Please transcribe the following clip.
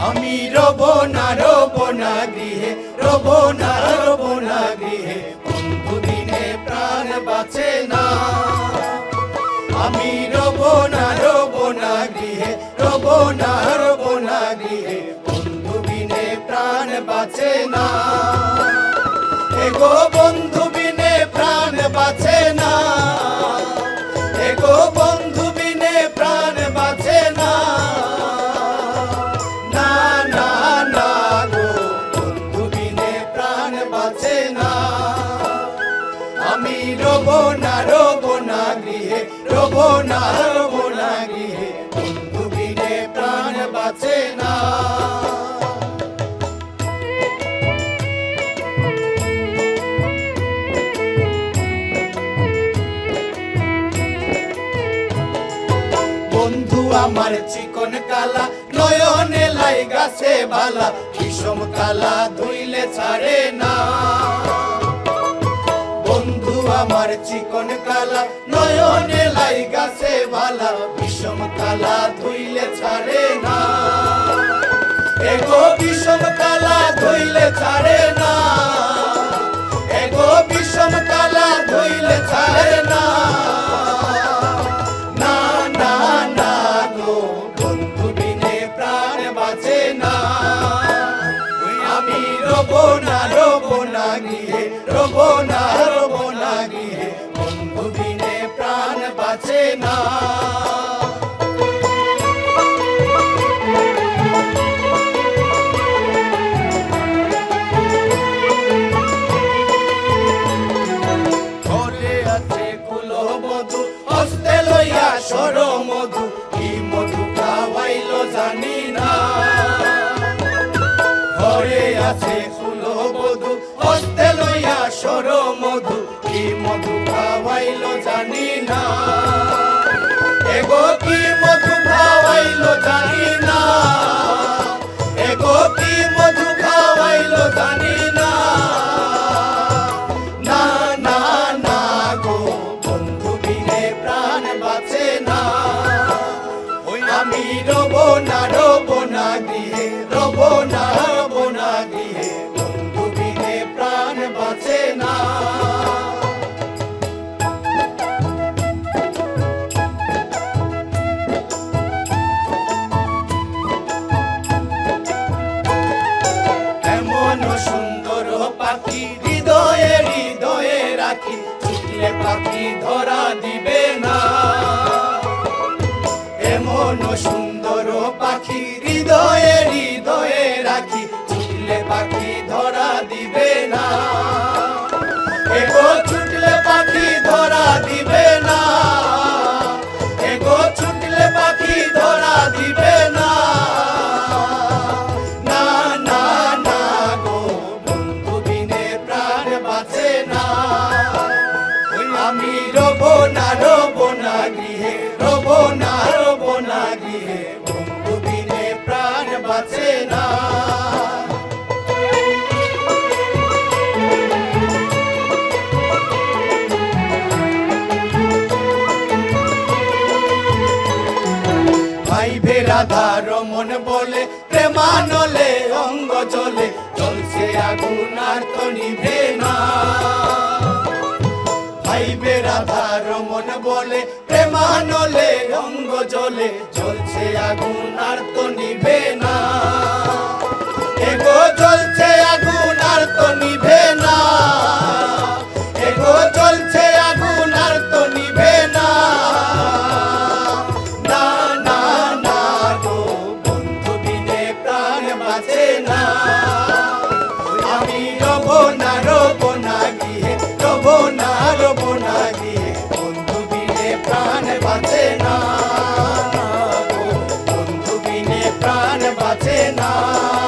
রব না রব না গৃহে, রব না রব না গৃহে, বন্ধু বিনে প্রাণ বাঁচে না। আমি রব না রব না গৃহে, রব না রব না গৃহে, বন্ধু বিনে প্রাণ বাঁচে না। এগো বন্ধু না না গৃহে না না গৃহে। বন্ধু বিনে প্রাণ বাঁচে না। আমার চিকন কালা, নয়নে লাই গাছে বালা, বিষম কালা ধুইলে ছাড়ে না। চিকন কালা, নয়নে লাই গাছে বালা, বিষম কালা ধুইলে ছাড়ে না। এগো বিষম কালা ধুইলে ছাড়ে না। এগো বিষম কালা ধুইলে ছাড়ে না। না না না গো, বন্ধু বিনে প্রাণ না। আমি রব না গিয়ে রব না না। ঘরে আছে কুলো মধু হস্তে লইয়া সর মধু কি মধু খাওয়াইল জানি না। ঘরে আছে কুলো মধু হস্তে লইয়া সর মধু কি মধু খাওয়াইল জানি না। এগো কি মধু খাওয়াইল জানি না। এগো কি মধু খাওয়াইল জানি না। না না না গো, বন্ধু বিনে প্রাণ বাঁচে না। আমি রব না রব না গিয়ে রব না। পাখি ধরা দিবে না। এমন সুন্দর পাখি হৃদয়ে হৃদয়ে রাখি ছুটলে পাখি ধরা দিবে না। এগো ভেরাধা রমন বলে, প্রেমানলে অঙ্গ চলে চলছে আগুন তো নিভে না। ভাই বেরাধা রমন বলে, প্রেমানলে অঙ্গ চলে চলছে আগুন আর তো নিভে না। এগো tena.